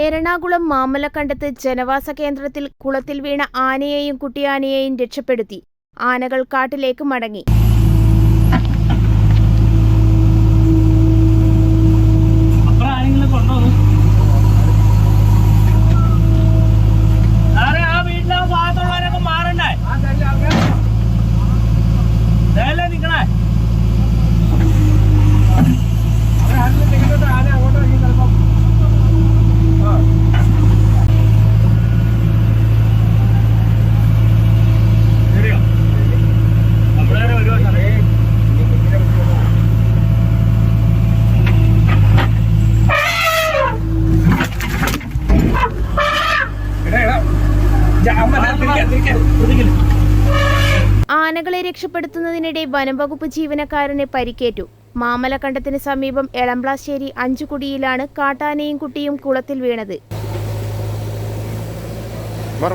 എറണാകുളം മാമലക്കണ്ടത്ത് ജനവാസ കേന്ദ്രത്തിൽ കുളത്തിൽ വീണ ആനയെയും കുട്ടിയാനയെയും രക്ഷപ്പെടുത്തി. ആനകൾ കാട്ടിലേക്ക് മടങ്ങി. ആനകളെ രക്ഷപ്പെടുത്തുന്നതിനിടെ വനംവകുപ്പ് ജീവനക്കാരനെ പരിക്കേറ്റു. മാമലക്കണ്ടത്തിന് സമീപം എളംപ്ലാശ്ശേരി അഞ്ചുകുടിയിലാണ് കാട്ടാനയും കുട്ടിയും കുളത്തിൽ വീണത്. മാറി